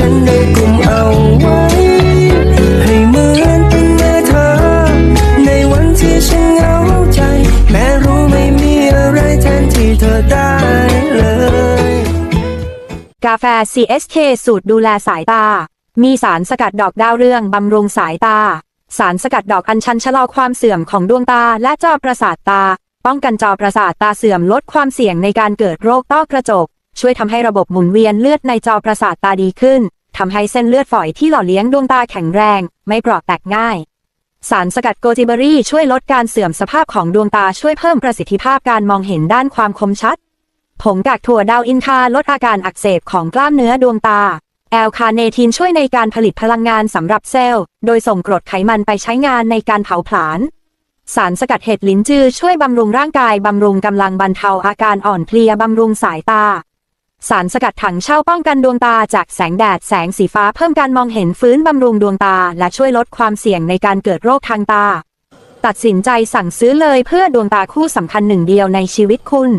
ฉันได้กลุ่มเอาไว้ ให้เหมือนเป็นแม่เธอ ในวันที่ฉันเหงาใจ แม้รู้ไม่มีอะไรแทนที่เธอได้เลย กาแฟ CSK สูตรดูแลสายตา มีสารสกัดดอกดาวเรืองบำรุงสายตา สารสกัดดอกอัญชันชะลอความเสื่อมของดวงตาและจอประสาทตา ป้องกันจอประสาทตาเสื่อมลดความเสี่ยงในการเกิดโรคต้อกระจก ช่วยทำให้ระบบหมุนเวียนเลือดในจอประสาทตาดีขึ้นทำให้เส้นเลือดฝอยที่หล่อเลี้ยงดวงตาแข็งแรง ไม่เปราะแตกง่าย สารสกัดโกจิเบอรี่ช่วยลดการเสื่อมสภาพของดวงตาช่วยเพิ่มประสิทธิภาพการมองเห็นด้านความคมชัด ผงกากถั่วดาวอินทาลดอาการอักเสบของกล้ามเนื้อดวงตาแอลคาเนทีนช่วยในการผลิตพลังงานสำหรับเซลล์ โดยส่งกรดไขมันไปใช้งานในการเผาผลาญ สารสกัดเห็ดลิ้นจือช่วยบำรุงร่างกาย บำรุงกำลังบรรเทาอาการอ่อนเพลีย บำรุงสายตา สารสกัดถังเช่าป้องกันดวงตาจากแสงแดดแสงสีฟ้าเพิ่มการมองเห็นฟื้นบำรุงดวงตา และช่วยลดความเสี่ยงในการเกิดโรคทางตา ตัดสินใจสั่งซื้อเลยเพื่อดวงตาคู่สำคัญหนึ่งเดียวในชีวิตคุณ